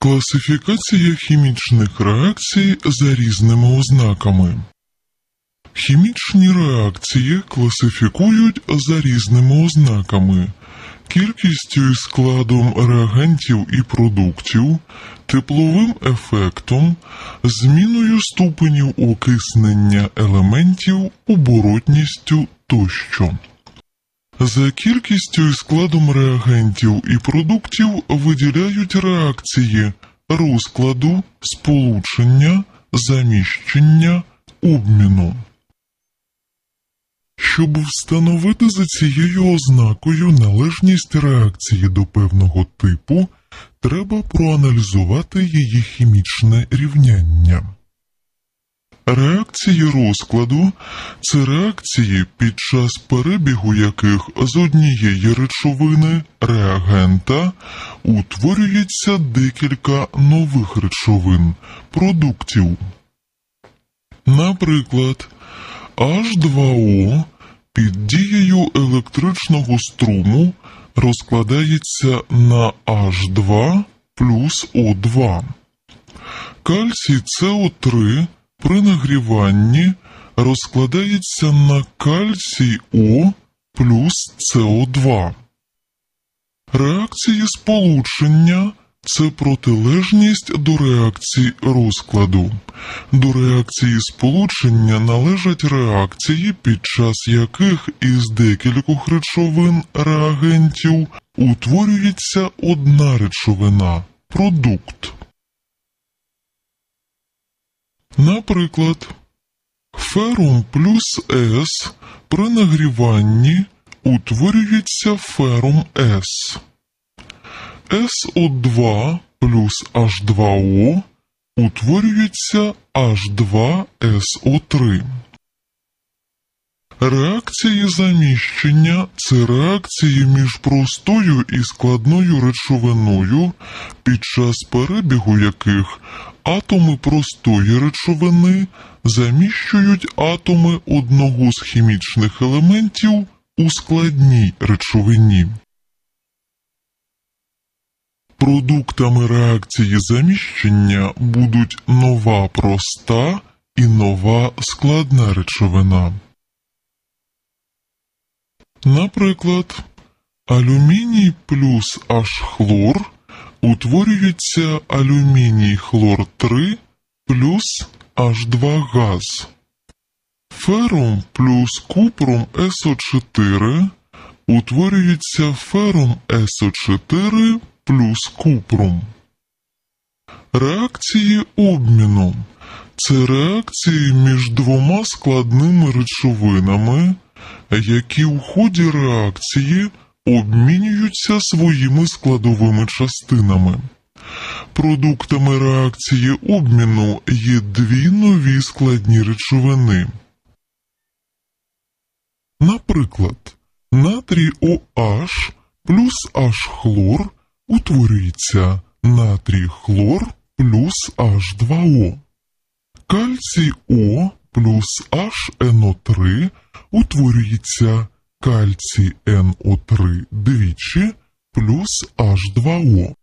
Класифікація хімічних реакцій за різними ознаками. Хімічні реакції класифікують за різними ознаками, кількістю і складом реагентів і продуктів, тепловим ефектом, зміною ступенів окиснення елементів, оборотністю тощо. За кількістю і складом реагентів і продуктів виділяють реакції розкладу, сполучення, заміщення, обміну. Щоб встановити за цією ознакою належність реакції до певного типу, треба проаналізувати її хімічне рівняння. Реакції розкладу це реакції, під час перебігу яких з однієї речовини реагента утворюється декілька нових речовин продуктів. Наприклад, H2O під дією електричного струму розкладається на H2 плюс O2. Кальцій СО3 при нагріванні розкладається на кальцій О плюс СО2. Реакції сполучення це протилежність до реакції розкладу. До реакції сполучення належать реакції, під час яких із декількох речовин реагентів утворюється одна речовина продукт. Наприклад, ферум плюс С при нагріванні утворюється ферум С. СО2 плюс H2O утворюється H2SO3. Реакції заміщення це реакції між простою і складною речовиною, під час перебігу яких атоми простої речовини заміщують атоми одного з хімічних елементів у складній речовині. Продуктами реакції заміщення будуть нова проста і нова складна речовина. Наприклад, алюміній плюс H-хлор утворюється алюміній хлор 3 плюс H2 газ. Ферум плюс купром СО4 утворюється ферум СО4 плюс купром. Реакції обміну це реакції між двома складними речовинами, які у ході реакції обмінюються своїми складовими частинами. Продуктами реакції обміну є дві нові складні речовини. Наприклад, натрій OH плюс H-хлор утворюється натрій хлор плюс H2O. Кальцій О плюс HNO3 утворюється кальцій НО3 двічі плюс H2O.